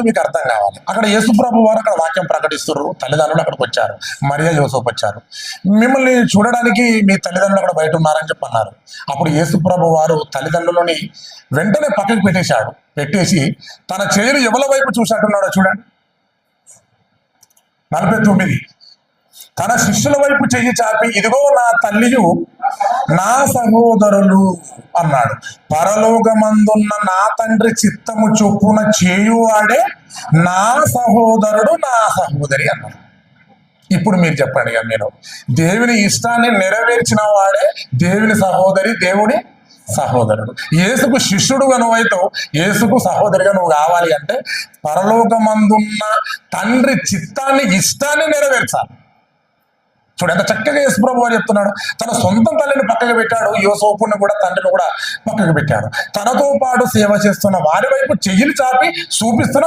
ఏందో మీకు అర్థం కావాలి. అక్కడ యేసుప్రభు వారు అక్కడ వాక్యం ప్రకటిస్తున్నారు తల్లిదండ్రులు అక్కడికి వచ్చారు. మరియా యోసోపు వచ్చారు. మిమ్మల్ని చూడడానికి మీ తల్లిదండ్రులు అక్కడ బయట ఉన్నారని చెప్పన్నారు. అప్పుడు యేసుప్రభు వారు తల్లిదండ్రులని వెంటనే పక్కకి పెట్టేశాడు. పెట్టేసి తన చేరు ఎవల వైపు చూసినట్టున్నాడో చూడండి. నలభై తొమ్మిది. తన శిష్యుల వైపు చెయ్యి చాపి ఇదిగో నా తల్లియు నా సహోదరులు అన్నాడు. పరలోకమందున్న నా తండ్రి చిత్తము చొప్పున చేయువాడే నా సహోదరుడు నా సహోదరి అన్నాడు. ఇప్పుడు మీరు చెప్పండి ఇక మీరు దేవుని ఇష్టాన్ని నెరవేర్చిన వాడే దేవుని సహోదరి దేవుడి సహోదరుడు. యేసుకు శిష్యుడుగా నువ్వైతావు యేసుకు సహోదరిగా నువ్వు కావాలి అంటే పరలోకమందున్న తండ్రి చిత్తాన్ని ఇష్టాన్ని నెరవేర్చాలి. చూడు ఎంత చక్కగా యేసుప్రభు వారు చెప్తున్నాడు. తన సొంత తల్లిని పక్కకు పెట్టాడు. యోసోపుని కూడా తండ్రిని కూడా పక్కకు పెట్టాడు. తనతో పాటు సేవ చేస్తున్న వారి వైపు చెయ్యిలు చాపి చూపిస్తున్న